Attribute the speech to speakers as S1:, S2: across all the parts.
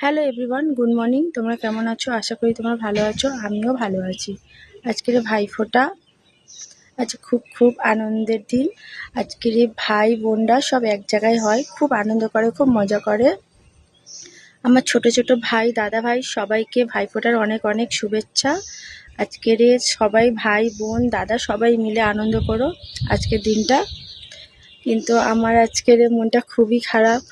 S1: Hello everyone good morning তোমরা কেমন আছো? আশা করি তোমরা ভালো আছো। আমিও ভালো আছি। আজকের ভাইফোঁটা আজ খুব খুব আনন্দের দিন। আজকের ভাই বোনরা সব এক জায়গায় হয়, খুব আনন্দ করে, খুব মজা করে। আমার ছোট ছোট ভাই, দাদা ভাই, সবাইকে ভাইফোঁটার অনেক অনেক শুভেচ্ছা। আজকের সবাই ভাই, বোন, দাদা, সবাই মিলে আনন্দ করো আজকের দিনটা। কিন্তু আমার আজকের মনটা খুবই খারাপ।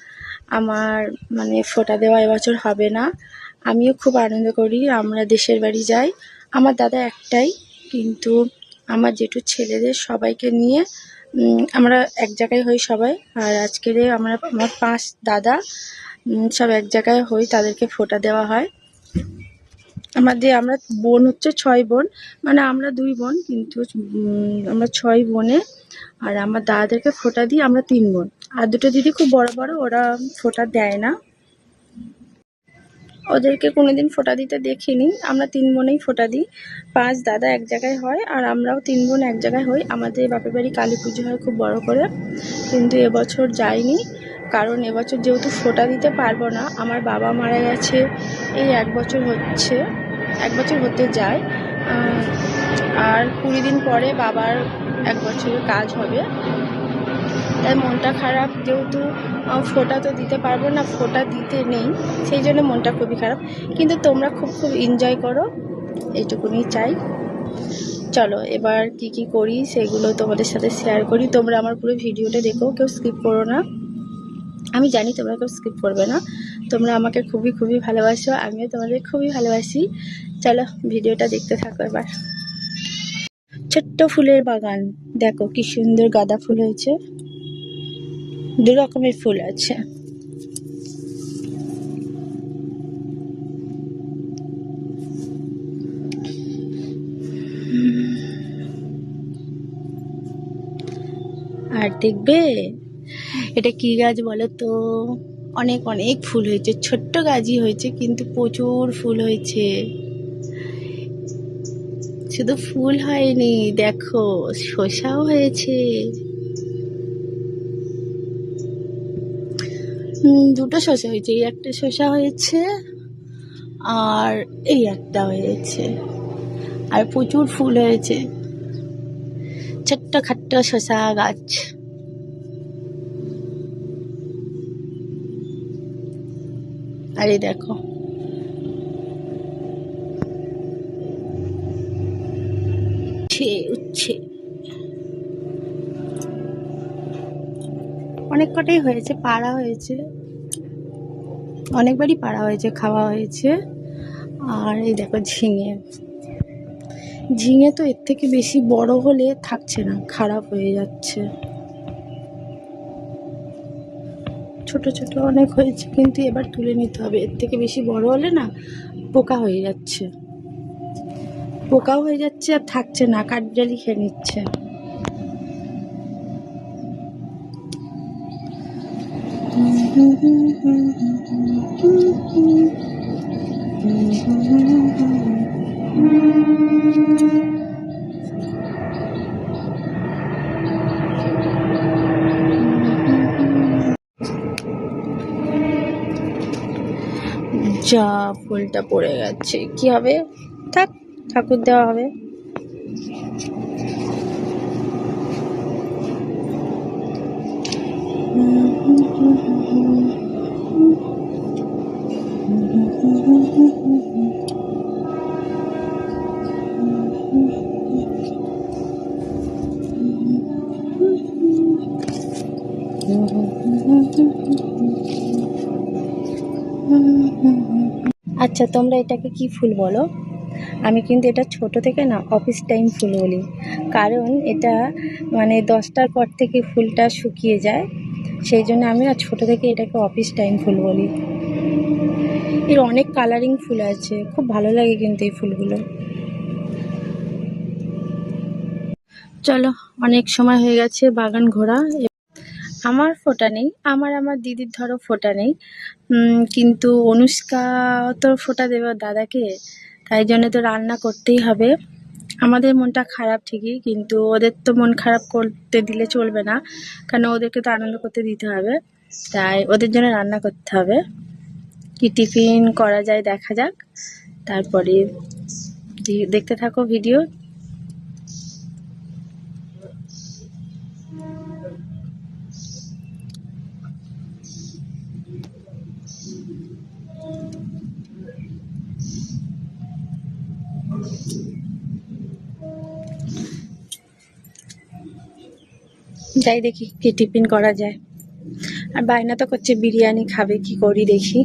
S1: আমার মানে ফোটা দেওয়া এবছর হবে না। আমিও খুব আনন্দ করি, আমরা দেশের বাড়ি যাই। আমার দাদা একটাই, কিন্তু আমার জেঠুর ছেলেদের সবাইকে নিয়ে আমরা এক জায়গায় হই সবাই। আর আজকের আমরা, আমার পাঁচ দাদা সব এক জায়গায় হই, তাদেরকে ফোঁটা দেওয়া হয়। আমাদের, আমরা বোন হচ্ছে ছয় বোন মানে আমরা দুই বোন, কিন্তু আমরা ছয় বোনে, আর আমার দাদাদেরকে ফোঁটা দিই, আমরা তিন বোন। আর দুটো দিদি খুব বড় বড়, ওরা ফোঁটা দেয় না। ওদেরকে কোনোদিন ফোটা দিতে দেখিনি। আমরা তিন বোনেই ফোটা দিই। পাঁচ দাদা এক জায়গায় হয় আর আমরাও তিন বোন এক জায়গায় হই। আমাদের বাপের বাড়ি কালী পুজো হয় খুব বড় করে, কিন্তু এবছর যাইনি। কারণ এবছর যেহেতু ফোটা দিতে পারব না, আমার বাবা মারা গেছে, এই এক বছর হচ্ছে, এক বছর হতে যায়। আর কুড়ি দিন পরে বাবার এক বছরের কাজ হবে। তাই মনটা খারাপ যেহেতু ফোটা তো দিতে পারব না, ফোটা দিতে নেই, সেই জন্য মনটা খুবই খারাপ। কিন্তু তোমরা খুব খুব এনজয় করো, এইটুকুনি চাই। চলো, এবার কি কি করি সেগুলো তোমাদের সাথে শেয়ার করি। তোমরা আমার পুরো ভিডিওটা দেখো, কেউ স্কিপ করো না। আমি জানি তোমরা কেউ স্কিপ করবে না। তোমরা আমাকে খুবই খুবই ভালোবাসো, আমিও তোমাদের খুবই ভালোবাসি। চলো, ভিডিওটা দেখতে থাকো এবার। ছোট্ট ফুলের বাগান, দেখো কি সুন্দর গাঁদা ফুল হয়েছে। দু রকমের ফুল আছে। আর দেখবে, এটা কি গাছ বলো তো অনেক অনেক ফুল হয়েছে। ছোট্ট গাছই হয়েছে, কিন্তু প্রচুর ফুল হয়েছে। শুধু ফুল হয়নি, দেখো শসাও হয়েছে। দুটো শসা হয়েছে। এই একটা শসা হয়েছে আর এই একটা হয়েছে। আর প্রচুর ফুল হয়েছে। ছোট্ট খাট্ট শসা গাছ। আর এই দেখো। উচ্ছে উচ্ছে। অনেক কটাই হয়েছে, পাড়া হয়েছে। অনেকবারই পাড়া হয়েছে, খাওয়া হয়েছে। আর এই দেখো ঝিঙে। ঝিঙে তো এর থেকে বেশি বড় হলে থাকছে না, খারাপ হয়ে যাচ্ছে। ছোট ছোট অনেক হয়েছে, কিন্তু এবার তুলে নিতে হবে। এর থেকে বেশি বড় হলে না, পোকা হয়ে যাচ্ছে। পোকাও হয়ে যাচ্ছে আর থাকছে না কাঠ কাঠজালি খেয়ে নিচ্ছে। যা ফুলটা পড়ে গেছে। কি হবে? থাক ঠাকুর দেওয়া হবে। আচ্ছা তোমরা এটাকে কি ফুল বলো? আমি কিন্তু এটা ছোট থেকে না অফিস টাইম ফুল বলি। কারণ এটা মানে দশটার পর থেকে ফুলটা শুকিয়ে যায়। সেই জন্য আমি না ছোটো থেকে এটাকে অফিস টাইম ফুল বলি। এর অনেক কালারিং ফুল আছে, খুব ভালো লাগে কিন্তু এই ফুলগুলো। চলো, অনেক সময় হয়ে গেছে, বাগান ঘোরা। আমার ফোটা নেই, আমার আমার দিদির ধরো ফোটা নেই। কিন্তু অনুষ্কা তো ফোটা দেবে দাদাকে, তাই জন্য তো রান্না করতেই হবে। আমাদের মনটা খারাপ ঠিকই, কিন্তু ওদের তো মন খারাপ করতে দিলে চলবে না। কারণ ওদেরকে তো আনন্দ করতে দিতে হবে। তাই ওদের জন্য রান্না করতে হবে। কি টিফিন করা যায় দেখা যাক। তারপরে দেখতে থাকো ভিডিও। Thank you. যাই দেখি কি টিফিন করা যায়। আর বায়না তো করছে, বিরিয়ানি খাবে, কি করি দেখি।